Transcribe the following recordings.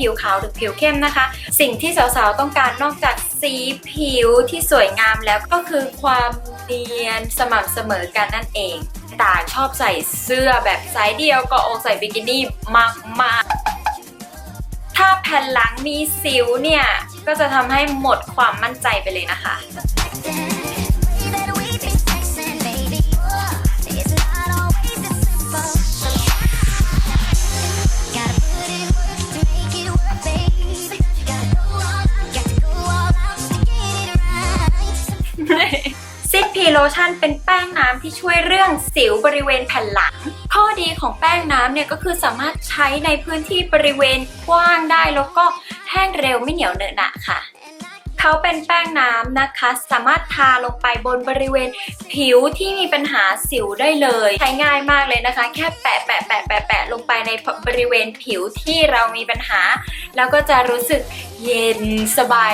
ผิวขาวหรือผิวเข้มนะคะ สิ่งที่สาวๆต้องการนอกจากสีผิวที่สวยงามแล้วก็คือความเนียนสม่ำเสมอกันนั่นเองตาชอบใส่เสื้อแบบไซส์เดียวก็อกใส่บิกินี่มากๆ ถ้าแผ่นหลังมีสิวเนี่ย ก็จะทำให้หมดความมั่นใจไปเลยนะคะ ซิดพีโลชั่นเป็นแป้งน้ำที่ช่วยเรื่องสิวบริเวณแผ่นหลัง ข้อดีของแป้งน้ำเนี่ยก็คือสามารถใช้ในพื้นที่บริเวณกว้างได้แล้วก็แห้งเร็วไม่เหนียวเนอะหนะค่ะเขาเป็นแป้งน้ำนะคะ สามารถทาลงไปบนบริเวณผิวที่มีปัญหาสิวได้เลย ใช้ง่ายมากเลยนะคะ แค่แปะแปะแปะแปะแปะลงไปในบริเวณผิวที่เรามีปัญหา แล้วก็จะรู้สึกเย็นสบาย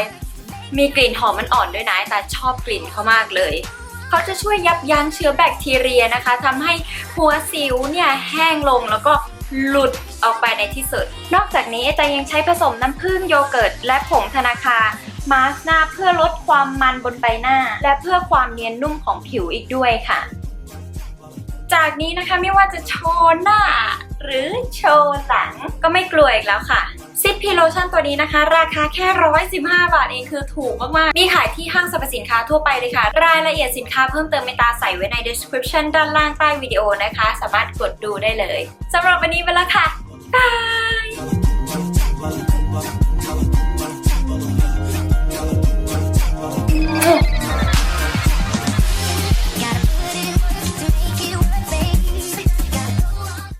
มีกลิ่นหอมมันอ่อนด้วยนะแต่ชอบกลิ่นเขามากเลยเขาจะช่วยยับยั้งเชื้อแบคทีเรียนะคะทำให้หัวสิวเนี่ยแห้งลงแล้วก็หลุดออกไปในที่สุด นอกจากนี้อาจารย์ยังใช้ผสมน้ำผึ้งโยเกิร์ต และผงธนาคารมาสก์หน้าเพื่อลดความมันบนใบหน้า และเพื่อความเนียนนุ่มของผิวอีกด้วยค่ะ จากนี้นะคะไม่ว่าจะโชว์หน้า หรือโชว์หลังก็ไม่กลัวอีกแล้วค่ะ พีโลชั่นตัวนี้นะคะ ราคาแค่ 115 บาทเองคือถูกมากๆ มีขายที่ห้างสรรพสินค้าทั่วไปเลยค่ะ รายละเอียดสินค้าเพิ่มเติมเมตาใส่ไว้ใน description ด้านล่างใต้วิดีโอนะคะ สามารถกดดูได้เลยสำหรับวันนี้ไปแล้วค่ะบาย